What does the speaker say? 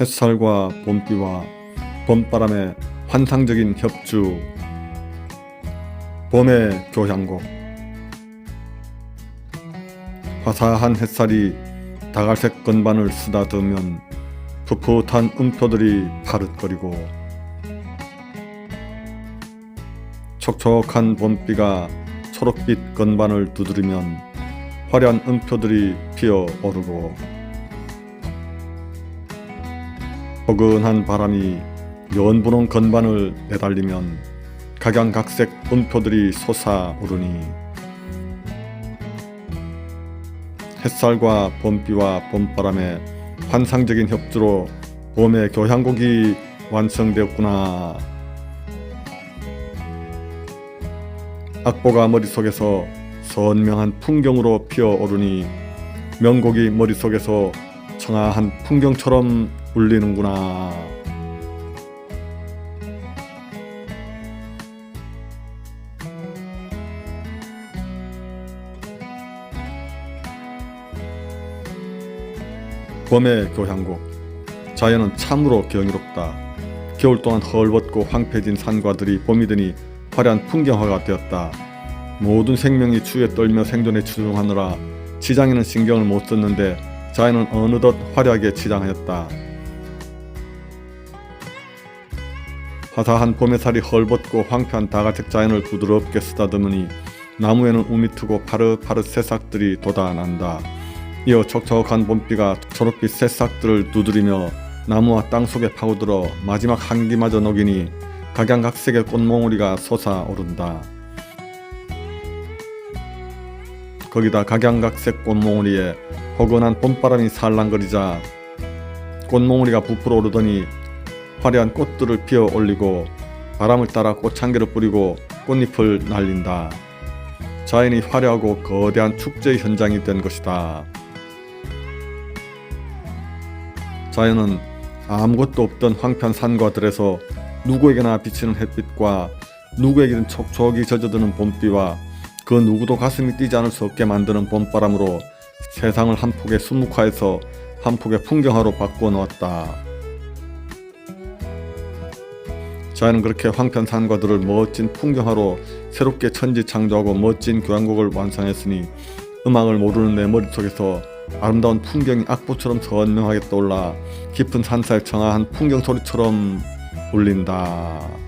햇살과 봄비와 봄바람의 환상적인 협주. 봄의 교향곡. 화사한 햇살이 다갈색 건반을 쓰다듬으면 풋풋한 음표들이 파릇거리고 촉촉한 봄비가 초록빛 건반을 두드리면 화려한 음표들이 피어오르고 포근한 바람이 연분홍 건반을 내달리면 각양각색 음표들이 솟아오르니 햇살과 봄비와 봄바람의 환상적인 협주로 봄의 교향곡이 완성되었구나. 악보가 머릿속에서 선명한 풍경으로 피어오르니 명곡이 머릿속에서 청아한 풍경처럼 울리는구나. 봄의 교향곡 자연은 참으로 경이롭다. 겨울 동안 헐벗고 황폐진 산과들이 봄이 되니 화려한 풍경화가 되었다. 모든 생명이 추위에 떨며 생존에 추종하느라 치장에는 신경을 못 썼는데 자연은 어느덧 화려하게 치장하였다. 화사한 봄의살이 헐벗고 황폐한 다갈색 자연을 부드럽게 쓰다듬으니 나무에는 우미 트고 파릇파릇 새싹들이 돋아난다. 이어 촉촉한 봄비가 초록빛 새싹들을 두드리며 나무와 땅 속에 파고들어 마지막 한기마저 녹이니 각양각색의 꽃몽우리가 솟아오른다. 거기다 각양각색 꽃몽우리에 포근한 봄바람이 살랑거리자 꽃몽우리가 부풀어 오르더니 화려한 꽃들을 피어 올리고 바람을 따라 꽃향기를 뿌리고 꽃잎을 날린다. 자연이 화려하고 거대한 축제의 현장이 된 것이다. 자연은 아무것도 없던 황폐한 산과 들에서 누구에게나 비치는 햇빛과 누구에게든 촉촉이 젖어드는 봄비와 그 누구도 가슴이 뛰지 않을 수 없게 만드는 봄바람으로 세상을 한 폭의 수묵화에서 한 폭의 풍경화로 바꾸어 놓았다. 자연은 그렇게 황폐한 산과들을 멋진 풍경화로 새롭게 천지 창조하고 멋진 교향곡을 완성했으니 음악을 모르는 내 머릿속에서 아름다운 풍경이 악보처럼 선명하게 떠올라 깊은 산사의 청아한 풍경 소리처럼 울린다.